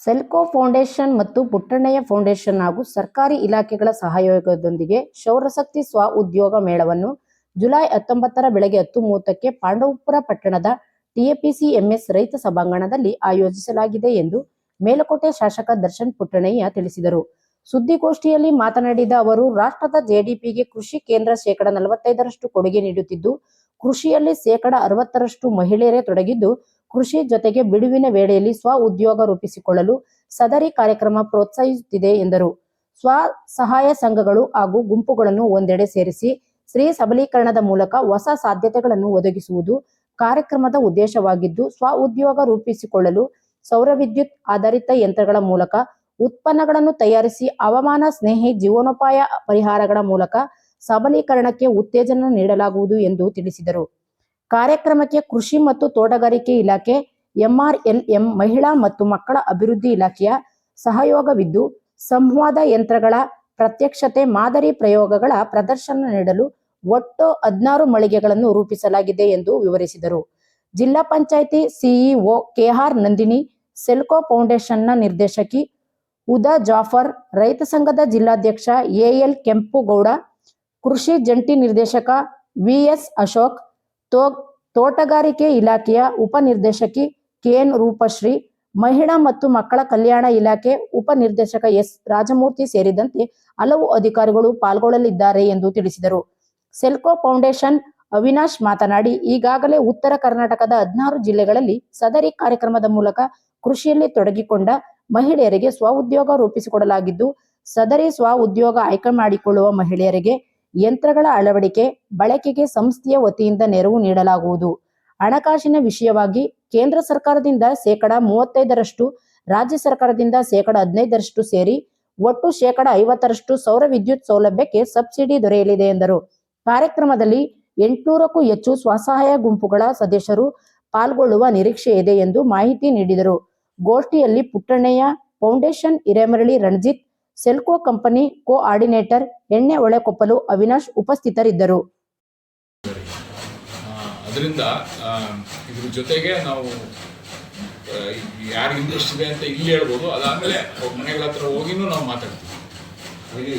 Selco foundation ಮತ್ತು Puttannaiah foundation ಹಾಗೂ ಸರ್ಕಾರಿ ಇಲಾಖೆಗಳ ಸಹಯೋಗದೊಂದಿಗೆ ಸೌರಶಕ್ತಿ ಸ್ವ ಉದ್ಯೋಗ ಮೇಳವನ್ನು ಜುಲೈ ಹತ್ತೊಂಬತ್ತರ ಬೆಳಗ್ಗೆ ಹತ್ತು ಮೂವತ್ತಕ್ಕೆ ಪಾಂಡವಪುರ ಪಟ್ಟಣದ ಟಿಎಪಿಸಿ ಎಂಎಸ್ ರೈತ ಸಭಾಂಗಣದಲ್ಲಿ ಆಯೋಜಿಸಲಾಗಿದೆ ಎಂದು ಮೇಲುಕೋಟೆ ಶಾಸಕ ದರ್ಶನ್ ಪುಟ್ಟಣಯ್ಯ ತಿಳಿಸಿದರು. ಸುದ್ದಿಗೋಷ್ಠಿಯಲ್ಲಿ ಮಾತನಾಡಿದ ಅವರು, ರಾಷ್ಟ್ರದ ಜೆಡಿಪಿಗೆ ಕೃಷಿ ಕೇಂದ್ರ ಶೇಕಡ ನಲವತ್ತೈದರಷ್ಟು ಕೊಡುಗೆ ನೀಡುತ್ತಿದ್ದು, ಕೃಷಿಯಲ್ಲಿ ಶೇಕಡ ಅರವತ್ತರಷ್ಟು ಮಹಿಳೆಯರೇ ತೊಡಗಿದ್ದು ಕೃಷಿ ಜೊತೆಗೆ ಬಿಡುವಿನ ವೇಳೆಯಲ್ಲಿ ಸ್ವ ಉದ್ಯೋಗ ರೂಪಿಸಿಕೊಳ್ಳಲು ಸದರಿ ಕಾರ್ಯಕ್ರಮ ಪ್ರೋತ್ಸಾಹಿಸುತ್ತಿದೆ ಎಂದರು. ಸ್ವ ಸಹಾಯ ಸಂಘಗಳು ಹಾಗೂ ಗುಂಪುಗಳನ್ನು ಒಂದೆಡೆ ಸೇರಿಸಿ ಸ್ತ್ರೀ ಸಬಲೀಕರಣದ ಮೂಲಕ ಹೊಸ ಸಾಧ್ಯತೆಗಳನ್ನು ಒದಗಿಸುವುದು ಕಾರ್ಯಕ್ರಮದ ಉದ್ದೇಶವಾಗಿದ್ದು, ಸ್ವ ಉದ್ಯೋಗ ರೂಪಿಸಿಕೊಳ್ಳಲು ಸೌರ ವಿದ್ಯುತ್ ಆಧಾರಿತ ಯಂತ್ರಗಳ ಮೂಲಕ ಉತ್ಪನ್ನಗಳನ್ನು ತಯಾರಿಸಿ ಹವಾಮಾನ ಸ್ನೇಹಿ ಜೀವನೋಪಾಯ ಪರಿಹಾರಗಳ ಮೂಲಕ ಸಬಲೀಕರಣಕ್ಕೆ ಉತ್ತೇಜನ ನೀಡಲಾಗುವುದು ಎಂದು ತಿಳಿಸಿದರು. ಕಾರ್ಯಕ್ರಮಕ್ಕೆ ಕೃಷಿ ಮತ್ತು ತೋಟಗಾರಿಕೆ ಇಲಾಖೆ, ಎಂಆರ್ಎಲ್ಎಂ, ಮಹಿಳಾ ಮತ್ತು ಮಕ್ಕಳ ಅಭಿವೃದ್ಧಿ ಇಲಾಖೆಯ ಸಹಯೋಗವಿದ್ದು, ಸಂವಾದ ಯಂತ್ರಗಳ ಪ್ರತ್ಯಕ್ಷತೆ, ಮಾದರಿ ಪ್ರಯೋಗಗಳ ಪ್ರದರ್ಶನ ನೀಡಲು ಒಟ್ಟು ಹದಿನಾರು ಮಳಿಗೆಗಳನ್ನು ರೂಪಿಸಲಾಗಿದೆ ಎಂದು ವಿವರಿಸಿದರು. ಜಿಲ್ಲಾ panchayat CEO K R Nandini, Selco ಫೌಂಡೇಶನ್ನ ನಿರ್ದೇಶಕಿ ಉದಾ ಜಾಫರ್, ರೈತ ಸಂಘದ ಜಿಲ್ಲಾಧ್ಯಕ್ಷ ಎಎಲ್ ಕೆಂಪುಗೌಡ, ಕೃಷಿ ಜಂಟಿ ನಿರ್ದೇಶಕ ವಿಎಸ್ ಅಶೋಕ್ ತೋ, ತೋಟಗಾರಿಕೆ ಇಲಾಖೆಯ ಉಪನಿರ್ದೇಶಕಿ ಕೆಎನ್ ರೂಪಶ್ರೀ, ಮಹಿಳಾ ಮತ್ತು ಮಕ್ಕಳ ಕಲ್ಯಾಣ ಇಲಾಖೆ ಉಪನಿರ್ದೇಶಕ ಎಸ್. ರಾಜಮೂರ್ತಿ ಸೇರಿದಂತೆ ಹಲವು ಅಧಿಕಾರಿಗಳು ಪಾಲ್ಗೊಳ್ಳಲಿದ್ದಾರೆ ಎಂದು ತಿಳಿಸಿದರು. ಸೆಲ್ಕೋ ಫೌಂಡೇಶನ್ ಅವಿನಾಶ್ ಮಾತನಾಡಿ, ಈಗಾಗಲೇ ಉತ್ತರ ಕರ್ನಾಟಕದ ಹದಿನಾರು ಜಿಲ್ಲೆಗಳಲ್ಲಿ ಸದರಿ ಕಾರ್ಯಕ್ರಮದ ಮೂಲಕ ಕೃಷಿಯಲ್ಲಿ ತೊಡಗಿಕೊಂಡ ಮಹಿಳೆಯರಿಗೆ ಸ್ವ ಉದ್ಯೋಗ ರೂಪಿಸಿಕೊಡಲಾಗಿದ್ದು, ಸದರಿ ಸ್ವ ಉದ್ಯೋಗ ಆಯ್ಕೆ ಮಾಡಿಕೊಳ್ಳುವ ಮಹಿಳೆಯರಿಗೆ ಯಂತ್ರಗಳ ಅಳವಡಿಕೆ, ಬಳಕೆಗೆ ಸಂಸ್ಥೆಯ ವತಿಯಿಂದ ನೆರವು ನೀಡಲಾಗುವುದು. ಹಣಕಾಸಿನ ವಿಷಯವಾಗಿ ಕೇಂದ್ರ ಸರ್ಕಾರದಿಂದ ಶೇಕಡ ಮೂವತ್ತೈದರಷ್ಟು, ರಾಜ್ಯ ಸರ್ಕಾರದಿಂದ ಶೇಕಡ ಹದಿನೈದರಷ್ಟು ಸೇರಿ ಒಟ್ಟು ಶೇಕಡ ಐವತ್ತರಷ್ಟು ಸೌರ ವಿದ್ಯುತ್ ಸೌಲಭ್ಯಕ್ಕೆ ಸಬ್ಸಿಡಿ ದೊರೆಯಲಿದೆ ಎಂದರು. ಕಾರ್ಯಕ್ರಮದಲ್ಲಿ ಎಂಟುನೂರಕ್ಕೂ ಹೆಚ್ಚು ಸ್ವಸಹಾಯ ಗುಂಪುಗಳ ಸದಸ್ಯರು ಪಾಲ್ಗೊಳ್ಳುವ ನಿರೀಕ್ಷೆ ಇದೆ ಎಂದು ಮಾಹಿತಿ ನೀಡಿದರು. ಗೋಷ್ಠಿಯಲ್ಲಿ Puttannaiah, foundation Hiremarali Ranajit Selco company coordinator ಎಣ್ಣೆ ಒಳೆಕೊಪ್ಪಲು ಅವಿನಾಶ್ ಉಪಸ್ಥಿತರಿದ್ದರು. ಅದರಿಂದ ಇದ್ರ ಜೊತೆಗೆ ನಾವು ಯಾರಿಗೆ ಇಂಟ್ರೆಸ್ಟ್ ಇದೆ ಅಂತ ಇಲ್ಲಿ ಹೇಳ್ಬೋದು. ಅದಾದಮೇಲೆ ಮನೆಗಳ ಹತ್ರ ಹೋಗಿನೂ ನಾವು ಮಾತಾಡ್ತೀವಿ.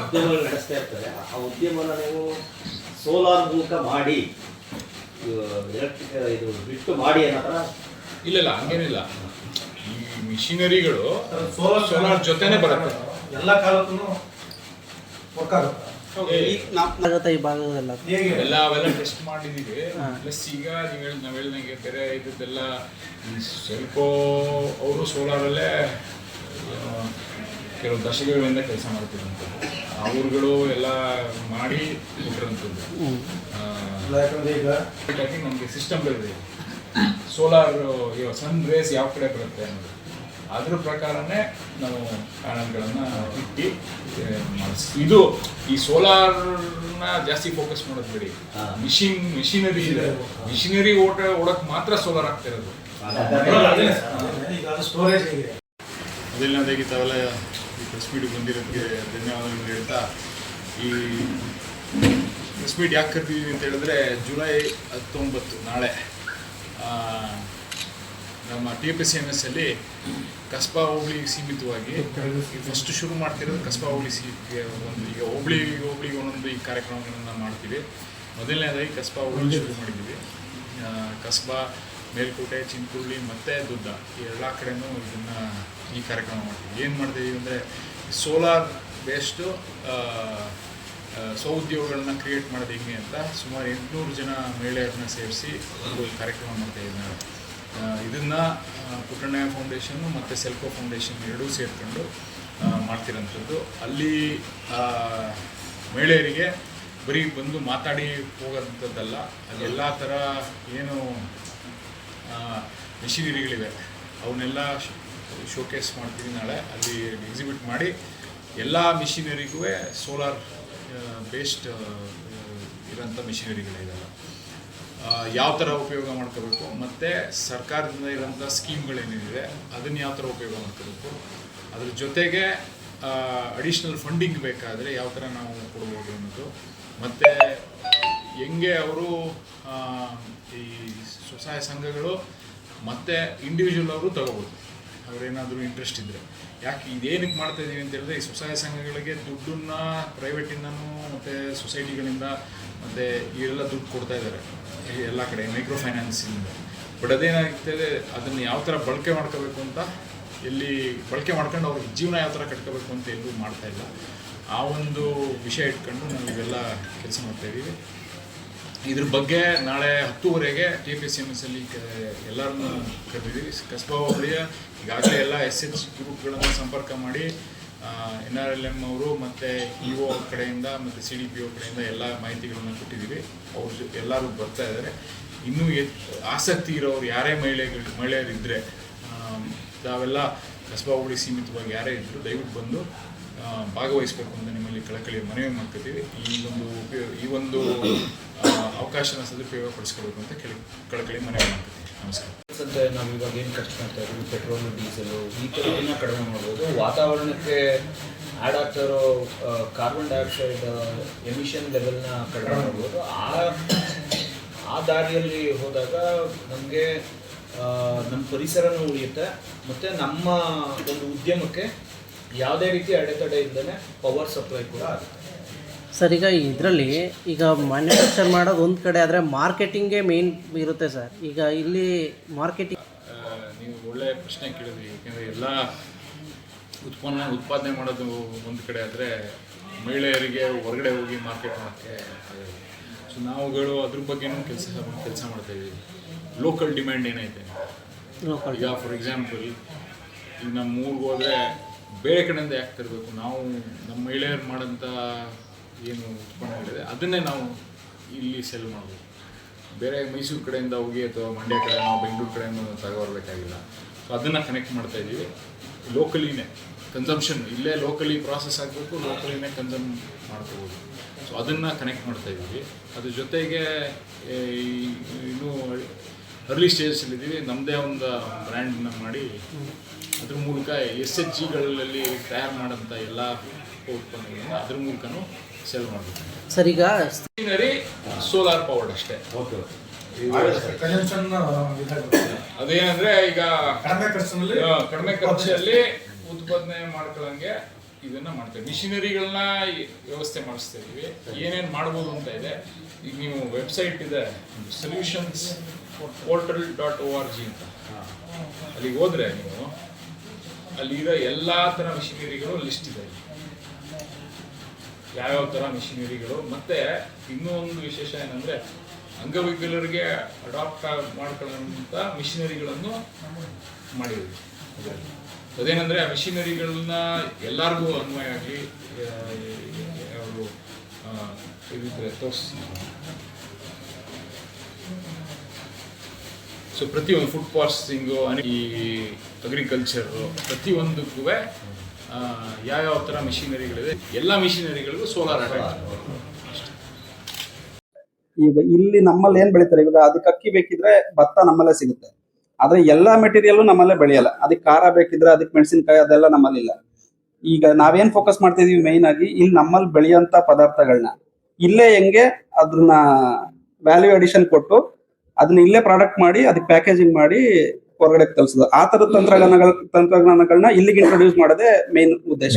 ಉದ್ಯಮಗಳು ನಡೆಸ್ತಾ ಇರ್ತಾರೆ. ಆ ಉದ್ಯಮನ ನೀವು ಸೋಲಾರ್ ಮೂಲಕ ಮಾಡಿ ಎಲೆಕ್ಟ್ರಿಕ್ ಇದು ಬಿಟ್ಟು ಮಾಡಿ ಅನ್ನೋ ಥರ ಇಲ್ಲ ಇಲ್ಲ ಹಂಗೇನಿಲ್ಲ. ಮಿಷಿನರಿಗಳು ಸೋಲಾರ್ ಸೋಲಾರ್ ಜೊತೆನೆ ಬರುತ್ತೆ. ಎಲ್ಲ ಕಾಲಕ್ಕೂ ವರ್ಕ್ ಆಗುತ್ತೆ. ಈ ಭಾಗದಲ್ಲ ಎಲ್ಲ ಅವೆಲ್ಲ ಟೆಸ್ಟ್ ಮಾಡಿದೀವಿ. ಪ್ಲಸ್ ಈಗ ನೀವು ಹೇಳಿ ನಾವು ಹೇಳ್ದಂಗೆ ಬೇರೆ ಇದ್ದದ್ದೆಲ್ಲ ಈ ಸೆಲ್ಕೋ ಅವರು ಸೋಲಾರಲ್ಲೇ ಕೆಲವು ದಶಕಗಳಿಂದ ಕೆಲಸ ಮಾಡ್ತಿರೋ ಅವ್ರುಗಳು ಎಲ್ಲ ಮಾಡಿ ಕೊಟ್ಟಿರೋಂಥದ್ದು. ಅಲ್ಲ, ಯಾಕಂದ್ರೆ ಈಗ ನಮಗೆ ಇದೆ. ಸೋಲಾರ್ ಸನ್ ರೇಸ್ ಯಾವ ಕಡೆ ಬರುತ್ತೆ ಅನ್ನೋದು. ಅದ್ರ ಪ್ರಕಾರನೇ ನಾವು ಪ್ಯಾನಲ್ಗಳನ್ನು ಇಟ್ಟು ಮಾಡಿಸ್ತೀವಿ. ಇದು ಈ ಸೋಲಾರ್ನ ಜಾಸ್ತಿ ಫೋಕಸ್ ಮಾಡೋದು ಬಿಡಿ. ಮಿಷಿನ್ ಮಿಷಿನರಿ ಇದೆ. ಮಿಷಿನರಿ ಓಟ ಓಡಕ್ಕೆ ಮಾತ್ರ ಸೋಲಾರ್ ಆಗ್ತಿರೋದು ಇರೋದು. ಅದೇ ಇದೆ ಈಗ ಅದು ಸ್ಟೋರೇಜ್ ತಾವೆಲ್ಲ ಈ ಪ್ರೆಸ್ ಮೀಟಿಗೆ ಬಂದಿರೋದಕ್ಕೆ ಧನ್ಯವಾದಗಳು ಹೇಳ್ತಾ ಈ ಪ್ರೆಸ್ ಮೀಟ್ ಯಾಕೆ ಕರ್ತೀವಿ ಅಂತ ಹೇಳಿದ್ರೆ ಜುಲೈ ಹತ್ತೊಂಬತ್ತು ನಾಳೆ ಆ, ನಮ್ಮ T P C M S ಅಲ್ಲಿ ಕಸ್ಬಾ ಹೋಬಳಿ ಸೀಮಿತವಾಗಿ ಫಸ್ಟ್ ಶುರು ಮಾಡ್ತಿರೋದು ಕಸ್ಬಾ ಹೋಬಳಿ ಸಿ ಒಂದು ಈಗ ಹೋಬಳಿ ಹೋಬಳಿಗೆ ಒಂದೊಂದು ಈ ಕಾರ್ಯಕ್ರಮಗಳನ್ನು ಮಾಡ್ತೀವಿ. ಮೊದಲನೇದಾಗಿ ಕಸ್ಬಾ ಹೋಬಳಿ ಶುರು ಮಾಡಿದ್ದೀವಿ. ಕಸ್ಬಾ ಮೇಲ್ಕೋಟೆ ಚಿಂಕುರುಳಿ ಮತ್ತು ದುದ್ದ ಈ ಎಲ್ಲ ಕಡೆನೂ ಇದನ್ನು ಈ ಕಾರ್ಯಕ್ರಮ ಮಾಡ್ತೀವಿ. ಏನು ಮಾಡ್ತೀವಿ ಅಂದರೆ ಸೋಲಾರ್ ಬೇಸ್ಡು ಸ್ವಉದ್ಯೋಗಗಳನ್ನ ಕ್ರಿಯೇಟ್ ಮಾಡೋದು ಹೆಂಗೆ ಅಂತ ಸುಮಾರು ಎಂಟುನೂರು ಜನ ಮಹಿಳೆಯರನ್ನ ಸೇರಿಸಿ ಒಂದು ಕಾರ್ಯಕ್ರಮ ಮಾಡ್ತಾ ಇದ್ದಾರೆ. ಇದನ್ನು ಪುಟ್ಟಣ್ಣ ಫೌಂಡೇಶನ್ನು ಮತ್ತು ಸೆಲ್ಕೋ ಫೌಂಡೇಶನ್ ಎರಡೂ ಸೇರಿಕೊಂಡು ಮಾಡ್ತಿರೋಂಥದ್ದು. ಅಲ್ಲಿ ಮಹಿಳೆಯರಿಗೆ ಬರೀ ಬಂದು ಮಾತಾಡಿ ಹೋಗೋಂಥದ್ದಲ್ಲ. ಅಲ್ಲಿ ಎಲ್ಲ ಥರ ಏನು ಮಿಷಿನರಿಗಳಿವೆ. ಅವನ್ನೆಲ್ಲ ಶೋಕೇಸ್ ಮಾಡ್ತೀವಿ ನಾಳೆ. ಅಲ್ಲಿ ಎಕ್ಸಿಬಿಟ್ ಮಾಡಿ ಎಲ್ಲ ಮಿಷಿನರಿಗೂ ಸೋಲಾರ್ ಬೇಸ್ಡ್ ಇರೋಂಥ ಮಿಷಿನರಿಗಳಿದೆಲ್ಲ ಯಾವ ಥರ ಉಪಯೋಗ ಮಾಡ್ಕೋಬೇಕು, ಮತ್ತು ಸರ್ಕಾರದಿಂದ ಇರೋಂಥ ಸ್ಕೀಮ್ಗಳೇನಿದೆ, ಅದನ್ನು ಯಾವ ಥರ ಉಪಯೋಗ ಮಾಡ್ಕೋಬೇಕು, ಅದ್ರ ಜೊತೆಗೆ ಅಡಿಷ್ನಲ್ ಫಂಡಿಂಗ್ ಬೇಕಾದರೆ ಯಾವ ಥರ ನಾವು ಕೊಡ್ಬೋದು ಅನ್ನೋದು, ಮತ್ತು ಹೆಂಗೆ ಅವರು ಈ ಸ್ವಸಹಾಯ ಸಂಘಗಳು, ಮತ್ತು ಇಂಡಿವಿಜುವಲ್ ಅವರು ತಗೋಬೋದು ಅವ್ರೇನಾದರೂ ಇಂಟ್ರೆಸ್ಟ್ ಇದ್ದರೆ ಯಾಕೆ ಇದೇನಕ್ಕೆ ಮಾಡ್ತಾ ಇದ್ದೀವಿ ಅಂತ ಹೇಳಿದ್ರೆ ಈ ಸ್ವಸಹಾಯ ಸಂಘಗಳಿಗೆ ದುಡ್ಡನ್ನ ಪ್ರೈವೇಟಿಂದನೂ ಮತ್ತು ಸೊಸೈಟಿಗಳಿಂದ ಮತ್ತು ಇವೆಲ್ಲ ದುಡ್ಡು ಕೊಡ್ತಾ ಇದ್ದಾರೆ. ಎಲ್ಲ ಕಡೆ ಮೈಕ್ರೋ ಫೈನಾನ್ಸಿಂದ ಬಟ್ ಅದೇನಾಗ್ತದೆ ಅದನ್ನು ಯಾವ ಥರ ಬಳಕೆ ಮಾಡ್ಕೋಬೇಕು ಅಂತ ಇಲ್ಲಿ ಬಳಕೆ ಮಾಡ್ಕೊಂಡು ಅವ್ರಿಗೆ ಜೀವನ ಯಾವ ಥರ ಕಟ್ಕೋಬೇಕು ಅಂತ ಎಲ್ಲೂ ಮಾಡ್ತಾ ಇಲ್ಲ. ಆ ಒಂದು ವಿಷಯ ಇಟ್ಕೊಂಡು ನಾವು ಇವೆಲ್ಲ ಕೆಲಸ ಮಾಡ್ತಾ ಇದ್ದೀವಿ. ಇದ್ರ ಬಗ್ಗೆ ನಾಳೆ ಹತ್ತುವರೆಗೆ T P C M S ಅಲ್ಲಿ ಎಲ್ಲರನ್ನೂ ಕರೆದಿದ್ದೀವಿ. ಕಸ್ಬಾ ಹೋಬಳಿಯ ಈಗಾಗಲೇ ಎಲ್ಲ ಎಸ್ ಎಚ್ ಗ್ರೂಪ್ಗಳನ್ನು ಸಂಪರ್ಕ ಮಾಡಿ ಎನ್ ಆರ್ ಎಲ್ ಎಂ ಅವರು ಮತ್ತು ಇ ಒ ಕಡೆಯಿಂದ ಮತ್ತು ಸಿ ಡಿ ಪಿ ಒ ಕಡೆಯಿಂದ ಎಲ್ಲ ಮಾಹಿತಿಗಳನ್ನು ಕೊಟ್ಟಿದ್ದೀವಿ. ಅವ್ರ ಜೊತೆ ಎಲ್ಲರೂ ಬರ್ತಾ ಇದ್ದಾರೆ. ಇನ್ನೂ ಆಸಕ್ತಿ ಇರೋರು ಯಾರೇ ಮಹಿಳೆಗಳು ಮಹಿಳೆಯರಿದ್ದರೆ ತಾವೆಲ್ಲ ಕಸ್ಬಾ ಹೋಬಳಿ ಸೀಮಿತವಾಗಿ ಯಾರೇ ಇದ್ದರು ದಯವಿಟ್ಟು ಬಂದು ಭಾಗವಹಿಸಬೇಕು ಅಂತ ನಿಮ್ಮಲ್ಲಿ ಕಳಕಳಿ ಮನವಿ ಮಾಡ್ಕೊತೀವಿ ಈ ಒಂದು ಉಪಯೋಗ ಈ ಒಂದು ಅವಕಾಶನ ಸದುಪಯೋಗ ಪಡಿಸ್ಕೊಳ್ಬೇಕು ಅಂತ ಕೇಳಿ ಕಳಕಳಿ ಮನವಿ ಮಾಡ್ಕೊತೀವಿ ನಮಸ್ಕಾರ. ಸದ್ಯ ನಾವು ಇವಾಗ ಏನು ಖರ್ಚು ಮಾಡ್ತಾ ಇದ್ದೀವಿ? ಪೆಟ್ರೋಲು, ಡೀಸೆಲು, ಈ ಥರದನ್ನ ಕಡಿಮೆ ಮಾಡ್ಬೋದು. ವಾತಾವರಣಕ್ಕೆ ಆ್ಯಡ್ ಆಗ್ತಾ ಇರೋ ಕಾರ್ಬನ್ ಡೈಆಕ್ಸೈಡ್ ಎಮಿಷನ್ ಲೆವೆಲ್ನ ಕಡಿಮೆ ಮಾಡ್ಬೋದು. ಆ ಆ ದಾರಿಯಲ್ಲಿ ಹೋದಾಗ ನಮಗೆ ನಮ್ಮ ಪರಿಸರನೂ ಉಳಿಯುತ್ತೆ. ಮತ್ತು ನಮ್ಮ ಒಂದು ಉದ್ಯಮಕ್ಕೆ ಯಾವುದೇ ರೀತಿ ಅಡೆತಡೆ ಇಲ್ಲದೇ ಪವರ್ ಸಪ್ಲೈ ಕೂಡ ಆಗುತ್ತೆ. ಸರ್ ಈಗ ಇದರಲ್ಲಿ ಈಗ ಮ್ಯಾನುಫ್ಯಾಕ್ಚರ್ ಮಾಡೋದು ಒಂದು ಕಡೆ ಆದರೆ ಮಾರ್ಕೆಟಿಂಗೇ ಮೇನ್ ಇರುತ್ತೆ ಸರ್. ಈಗ ಇಲ್ಲಿ ಮಾರ್ಕೆಟಿಂಗ್ ನೀವು ಒಳ್ಳೆ ಪ್ರಶ್ನೆ ಕೇಳಿದ್ರಿ. ಯಾಕೆಂದರೆ ಎಲ್ಲ ಉತ್ಪನ್ನ ಉತ್ಪಾದನೆ ಮಾಡೋದು ಒಂದು ಕಡೆ ಆದರೆ ಮಹಿಳೆಯರಿಗೆ ಹೊರಗಡೆ ಹೋಗಿ ಮಾರ್ಕೆಟ್ ಮಾಡೋಕ್ಕೆ ಸೊ ನಾವುಗಳು ಅದ್ರ ಬಗ್ಗೆನೂ ಕೆಲಸ ಕೆಲಸ ಮಾಡ್ತಾ ಇದ್ದೀವಿ. ಲೋಕಲ್ ಡಿಮ್ಯಾಂಡ್ ಏನೈತೆ ಲೋಕಲ್ ಈಗ ಫಾರ್ ಎಕ್ಸಾಂಪಲ್ ಈಗ ನಮ್ಮ ಊರಿಗೆ ಹೋದರೆ ಬೇರೆ ಕಡೆಯಿಂದ ಯಾಕೆ ತರಬೇಕು? ನಾವು ನಮ್ಮ ಮಹಿಳೆಯರು ಮಾಡೋಂಥ ಏನು ಉತ್ಪನ್ನಗಳಿದೆ, ಅದನ್ನೇ ನಾವು ಇಲ್ಲಿ ಸೆಲ್ ಮಾಡಬೇಕು ಬೇರೆ ಮೈಸೂರು ಕಡೆಯಿಂದ ಹೋಗಿ ಅಥವಾ ಮಂಡ್ಯ ಕಡೆ ನಾವು ಬೆಂಗಳೂರು ಕಡೆಯಿಂದ ತಗೋರ್ಬೇಕಾಗಿಲ್ಲ ಸೊ ಅದನ್ನು ಕನೆಕ್ಟ್ ಮಾಡ್ತಾ ಇದ್ದೀವಿ. ಲೋಕಲಿನೇ ಕನ್ಸಂಪ್ಷನ್ ಇಲ್ಲೇ ಲೋಕಲಿ ಪ್ರಾಸೆಸ್ ಆಗಬೇಕು ಲೋಕಲಿನೇ ಕನ್ಸಮ್ ಮಾಡ್ಕೋಬೋದು. ಸೊ ಅದನ್ನು ಕನೆಕ್ಟ್ ಮಾಡ್ತಾ ಇದ್ದೀವಿ. ಅದ್ರ ಜೊತೆಗೆ ಇನ್ನೂ ಅರ್ಲಿ ಸ್ಟೇಜಲ್ಲಿದ್ದೀವಿ ನಮ್ಮದೇ ಒಂದು ಬ್ರ್ಯಾಂಡನ್ನು ಮಾಡಿ ಅದ್ರ ಮೂಲಕ ಎಸ್ ಎಚ್ ಜಿಗಳಲ್ಲಿ ತಯಾರು ಮಾಡೋಂಥ ಎಲ್ಲ ಉತ್ಪನ್ನಗಳನ್ನು ಅದ್ರ ಮೂಲಕನೂ ಸೇಲ್ ಮಾಡಬೇಕು. ಸರ್ ಈಗ ಸೀನರಿ ಸೋಲಾರ್ ಪವರ್ಡ್ ಅಷ್ಟೇ. ಓಕೆ. ಅದೇನಂದ್ರೆ ಈಗ ಕಡಿಮೆ ಖರ್ಚಿನಲ್ಲಿ ಕಡಿಮೆ ಖರ್ಚಲ್ಲಿ ಉತ್ಪಾದನೆ ಮಾಡ್ಕೊಳ್ಳಂಗೆ ಇದನ್ನ ಮಾಡ್ತೇವೆ. ಮಿಷಿನರಿಗಳನ್ನ ವ್ಯವಸ್ಥೆ ಮಾಡಿಸ್ತಾ ಇದೀವಿ. ಏನೇನು ಮಾಡ್ಬೋದು ಅಂತ ಇದೆ. ಈಗ ನೀವು ವೆಬ್ಸೈಟ್ ಇದೆ solutions portal dot O R G ಅಂತ ಅಲ್ಲಿಗೆ ಹೋದ್ರೆ ನೀವು ಅಲ್ಲಿರೋ ಎಲ್ಲ ಥರ ಮಿಷಿನರಿಗಳು ಲಿಸ್ಟ್ ಇದೆ. ಯಾವ್ಯಾವ ಥರ ಮಿಷಿನರಿಗಳು ಮತ್ತೆ ಇನ್ನೂ ಒಂದು ವಿಶೇಷ ಏನಂದ್ರೆ ಅಂಗವಿಕಲರಿಗೆ ಅಡಾಪ್ಟ್ ಮಾಡ್ಕೊಳ್ಳೋಂಥ ಮಿಷಿನರಿಗಳನ್ನು ಮಾಡಿದ್ವಿ. ಅದೇನಂದ್ರೆ ಆ ಮಿಷಿನರಿಗಳನ್ನ ಎಲ್ಲರಿಗೂ ಅನ್ವಯ ಆಗಲಿ ಅವರು ಇದಿದ್ರೆ ಸೊ ಪ್ರತಿಯೊಂದು ಫುಡ್ ಪ್ರಾಸೆಸಿಂಗು ಈ ಅಗ್ರಿಕಲ್ಚರ್ ಪ್ರತಿಯೊಂದಕ್ಕೂ ಯಾವ್ಯಾವ ಥರ ಮಿಷಿನರಿಗಳಿದೆ ಎಲ್ಲ ಮಿಷಿನರಿಗಳಿಗೂ ಸೋಲಾರ್ ಈಗ ಇಲ್ಲಿ ನಮ್ಮಲ್ಲಿ ಏನ್ ಬೆಳಿತಾರೆ? ಇವಾಗ ಅದಕ್ಕೆ ಅಕ್ಕಿ ಬೇಕಿದ್ರೆ ಭತ್ತ ನಮ್ಮಲ್ಲೇ ಸಿಗುತ್ತೆ. ಆದ್ರೆ ಎಲ್ಲಾ ಮೆಟೀರಿಯಲ್ ನಮ್ಮಲ್ಲೇ ಬೆಳೆಯಲ್ಲ. ಅದಕ್ಕೆ ಖಾರ ಬೇಕಿದ್ರೆ ಅದಕ್ಕೆ ಮೆಣಸಿನಕಾಯಿ ಅದೆಲ್ಲ ನಮ್ಮಲ್ಲಿ ಇಲ್ಲ. ಈಗ ನಾವೇನ್ ಫೋಕಸ್ ಮಾಡ್ತಿದೀವಿ ಮೇನ್ ಆಗಿ, ಇಲ್ಲಿ ನಮ್ಮಲ್ಲಿ ಬೆಳೆಯುವಂತ ಪದಾರ್ಥಗಳನ್ನ ಇಲ್ಲೇ ಹೆಂಗೆ ಅದನ್ನ ವ್ಯಾಲ್ಯೂ ಅಡಿಷನ್ ಕೊಟ್ಟು ಅದನ್ನ ಇಲ್ಲೇ ಪ್ರಾಡಕ್ಟ್ ಮಾಡಿ ಅದಕ್ಕೆ ಪ್ಯಾಕೇಜಿಂಗ್ ಮಾಡಿ ಹೊರಗಡೆ ತರಿಸೋದು ಆ ತರದ ತಂತ್ರಜ್ಞಾನಗಳ ತಂತ್ರಜ್ಞಾನಗಳನ್ನ ಇಲ್ಲಿಗೆ ಇಂಟ್ರೊಡ್ಯೂಸ್ ಮಾಡೋದೇ ಮೇನ್ ಉದ್ದೇಶ.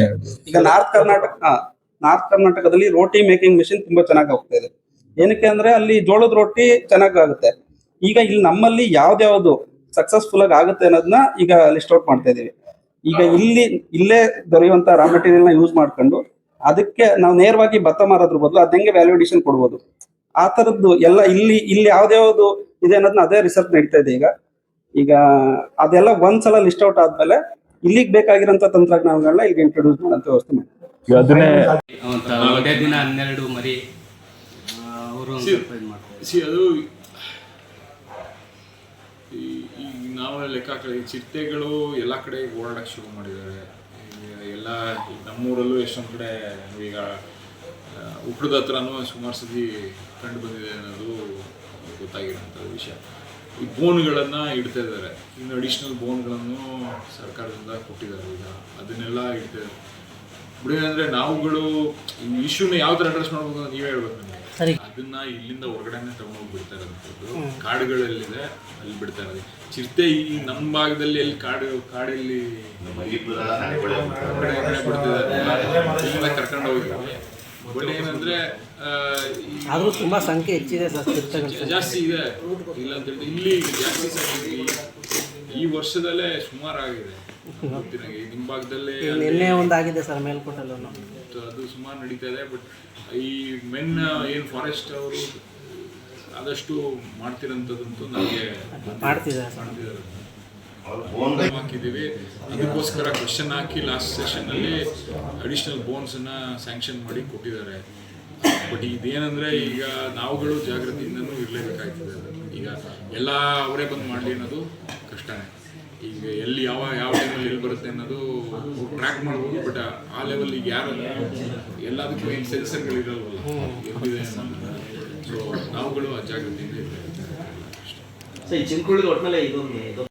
ಈಗ ನಾರ್ತ್ ಕರ್ನಾಟಕ ನಾರ್ತ್ ಕರ್ನಾಟಕದಲ್ಲಿ ರೋಟಿ ಮೇಕಿಂಗ್ ಮಿಷಿನ್ ತುಂಬಾ ಚೆನ್ನಾಗಿ ಹೋಗ್ತಾ ಇದೆ. ಏನಕ್ಕೆ ಅಂದ್ರೆ ಅಲ್ಲಿ ಜೋಳದ ರೊಟ್ಟಿ ಚೆನ್ನಾಗಿ ಆಗುತ್ತೆ. ಈಗ ಇಲ್ಲಿ ನಮ್ಮಲ್ಲಿ ಯಾವ್ದ್ಯಾವ್ದು ಸಕ್ಸಸ್ಫುಲ್ ಆಗಿ ಆಗುತ್ತೆ ಅನ್ನೋದನ್ನ ಈಗ ಲಿಸ್ಟ್ ಔಟ್ ಮಾಡ್ತಾ ಇದೀವಿ. ಈಗ ಇಲ್ಲಿ ಇಲ್ಲೇ ದೊರೆಯುವಂತ ರಾ ಮೆಟೀರಿಯಲ್ನ ಯೂಸ್ ಮಾಡ್ಕೊಂಡು ಅದಕ್ಕೆ ನಾವು ನೇರವಾಗಿ ಭತ್ತ ಮಾರೋದ್ರ ಬದಲು ಅದ್ ಹೆಂಗೆ ವ್ಯಾಲ್ಯೂ ಅಡಿಷನ್ ಕೊಡ್ಬೋದು. ಆ ತರದ್ದು ಎಲ್ಲ ಇಲ್ಲಿ ಇಲ್ಲಿ ಯಾವ್ದ್ಯಾವ್ದು ಇದೆ ಅನ್ನೋದನ್ನ ಅದೇ ರಿಸರ್ಚ್ ನಡೀತಾ ಇದೆ ಈಗ. ಈಗ ಅದೆಲ್ಲ ಒಂದ್ಸಲ ಲಿಸ್ಟ್ ಔಟ್ ಆದ್ಮೇಲೆ ಇಲ್ಲಿಗೆ ಬೇಕಾಗಿರೋಂಥ ತಂತ್ರಜ್ಞಾನಗಳನ್ನ ಈಗ ಇಂಟ್ರೊಡ್ಯೂಸ್ ಮಾಡೋಂಥ ವ್ಯವಸ್ಥೆ ಮಾಡ್ತೀವಿ ಅದನ್ನೇ ದಿನ ಹನ್ನೆರಡು ಮರಿ ಅವರು ಒಂದು ಮಾಡ್ತಾರೆ. ಸಿ ಅದು ಈಗ ನಾವು ಲೆಕ್ಕ ಹಾಕಿ ಚಿರತೆಗಳು ಎಲ್ಲ ಕಡೆ ಓಡಾಡಕ್ಕೆ ಶುರು ಮಾಡಿದ್ದಾರೆ. ಎಲ್ಲ ನಮ್ಮೂರಲ್ಲೂ ಎಷ್ಟೊಂದು ಕಡೆ ಈಗ ಉಪ್ರದ ಹತ್ರನೂ ಸುಮಾರು ಸತಿ ಕಂಡು ಬಂದಿದೆ ಅನ್ನೋದು ಗೊತ್ತಾಗಿರೋಂಥ ವಿಷಯ. ಈ ಬೋನ್ಗಳನ್ನು ಇಡ್ತಾ ಇದ್ದಾರೆ. ಇನ್ನು ಅಡಿಷ್ನಲ್ ಬೋನ್ಗಳನ್ನು ಸರ್ಕಾರದಿಂದ ಕೊಟ್ಟಿದ್ದಾರೆ ಈಗ. ಅದನ್ನೆಲ್ಲ ಇಡ್ತಾ ಇದ್ದಾರೆ. ನಾವುಗಳು ಈ ಇಶ್ಯೂನ ಯಾವ ಥರ ಅಡ್ರೆಸ್ ಮಾಡ್ಬೋದು ಅಂತ ನೀವೇ ಹೇಳ್ಬೇಕು ನನಗೆ ಸರಿ. ಅದನ್ನ ಇಲ್ಲಿಂದ ಹೊರಗಡೆನೆ ತಗೊಂಡೋಗಿ ಬಿಡ್ತಾ ಇರೋದು ಕಾಡುಗಳಲ್ಲಿದೆ ಅಲ್ಲಿ ಬಿಡ್ತಾ ಇರೋದು. ಚಿರತೆ ಈ ನಮ್ಮ ಭಾಗದಲ್ಲಿ ಎಲ್ಲಿ ಕಾಡು ಕಾಡಲ್ಲಿ ಬಿಡ್ತಿದ್ದಾರೆ. ಇಲ್ಲಿಂದ ಕರ್ಕೊಂಡು ಹೋಗಿದ್ದಾರೆ. ಏನಂದ್ರೆ ಆದರೂ ತುಂಬ ಸಂಖ್ಯೆ ಹೆಚ್ಚಿದೆ ಸರ್ ಜಾಸ್ತಿ ಇದೆ. ಇಲ್ಲ ಅಂತ ಇಲ್ಲಿ ಜಾಸ್ತಿ ಈ- ವರ್ಷದಲ್ಲೇ ಸುಮಾರು ಆಗಿದೆ ನಿಮ್ಮ ಭಾಗದಲ್ಲೇ ನಿನ್ನೆ ಒಂದಾಗಿದೆ ಸರ್ ಮೇಲ್ಕೋಟಲ್ಲೂ ಅದು ಸುಮಾರು ನಡೀತಾ ಇದೆ ಬಟ್ ಈ ಮೆನ್ ಏನು ಫಾರೆಸ್ಟ್ ಅವರು ಆದಷ್ಟು ಮಾಡ್ತಿರೋಂಥದ್ದಂತೂ ನನಗೆ ಮಾಡ್ತಿದ್ದಾರೆ ಸರ್. ಮಾಡ್ತಿದ್ದಾರೆ ಹಾಕಿದ್ದೀವಿ. ಅದಕ್ಕೋಸ್ಕರ ಕ್ವಶನ್ ಹಾಕಿ ಲಾಸ್ಟ್ ಸೆಷನ್ನಲ್ಲಿ ಅಡಿಷ್ನಲ್ ಅನ್ನ ಸ್ಯಾಂಕ್ಷನ್ ಮಾಡಿ ಕೊಟ್ಟಿದ್ದಾರೆ. ಬಟ್ ಇದೇನಂದ್ರೆ ಈಗ ನಾವುಗಳು ಜಾಗೃತಿಯಿಂದನೂ ಇರಲೇಬೇಕಾಗ್ತದೆ. ಈಗ ಎಲ್ಲ ಅವರೇ ಬಂದು ಮಾಡಲಿ ಅನ್ನೋದು ಕಷ್ಟನೇ. ಈಗ ಎಲ್ಲಿ ಯಾವ ಯಾವ ಟೈಮಲ್ಲಿ ಎಲ್ಲಿ ಬರುತ್ತೆ ಅನ್ನೋದು ಟ್ರ್ಯಾಕ್ ಮಾಡ್ಬೋದು ಬಟ್ ಆ ಲೆವೆಲ್ ಯಾರು ಎಲ್ಲದಕ್ಕೂ ಏನು ಸೆನ್ಸರ್ಗಳು ಇರಲ್ವಲ್ಲ ಎಲ್ಲಿದೆ ಸೊ ನಾವುಗಳು ಆ ಜಾಗೃತಿಯಿಂದ ಇರಬೇಕು. ಸೊ ಈ ಚಿನ್ಕುಳಿದ ಒಟ್ಟಿನಲ್ಲಿ ಇದೊಂದು ಇದು